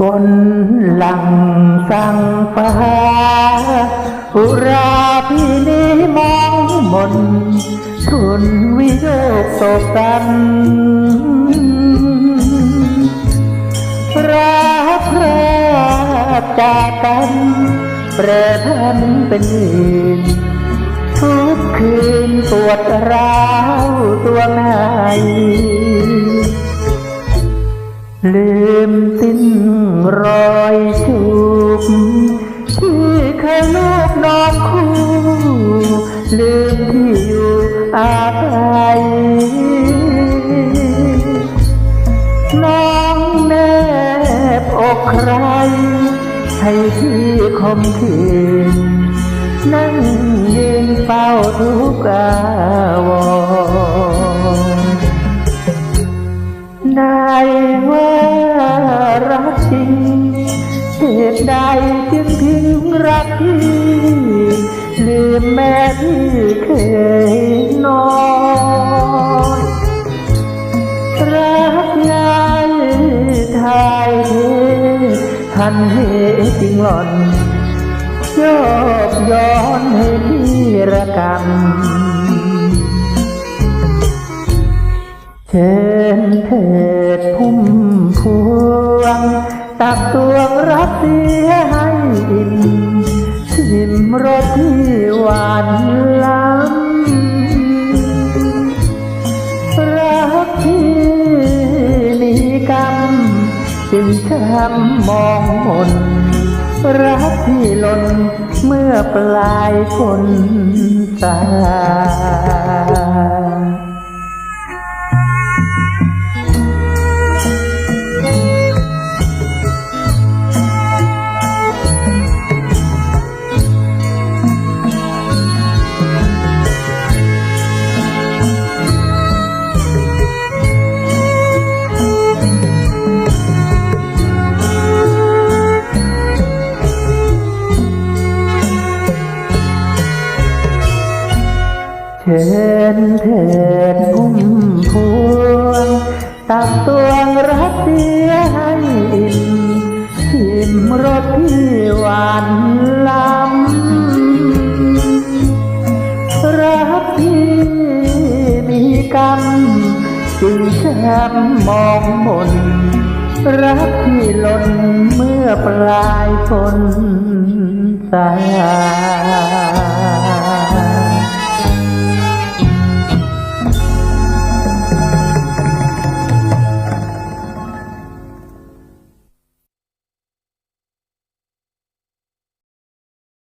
ฝนหลังสั่งฟ้าอุราพี่นี้มองมนทุนวิโยกโศกกันรักพระจากกันเปรทันเป็นอื่นทุกคืนปวดร้าวตัวใน มสิ้นรอยจูบที่เคยลูกน้องคู่ลืมที่อยู่อาศัยน้องแนบอกใคร ให้ที่คมคืนนั่งยืนเฝ้าทุกอาวร เหตุใดจึงทิ้งรักที่ลืมแม่ที่เคยนอนรักง่ายทายเททันเหจริงหล่อนโยกย้อนให้พี่ระกำเชิญเถิด ตักตวงรักเสียให้อิ่มชิมรสที่หวานล้ำรักที่มีกรรมจึงช้ำมองมนรักที่หล่นเมื่อปลายฝนสา เชิญเถิดพุ่มพวงตักตวงรักเสียให้อิ่มชิมรสที่หวานล้ำรักที่มีกรรมจึงแชมมองมนรักที่หล่นเมื่อปลายฝนสา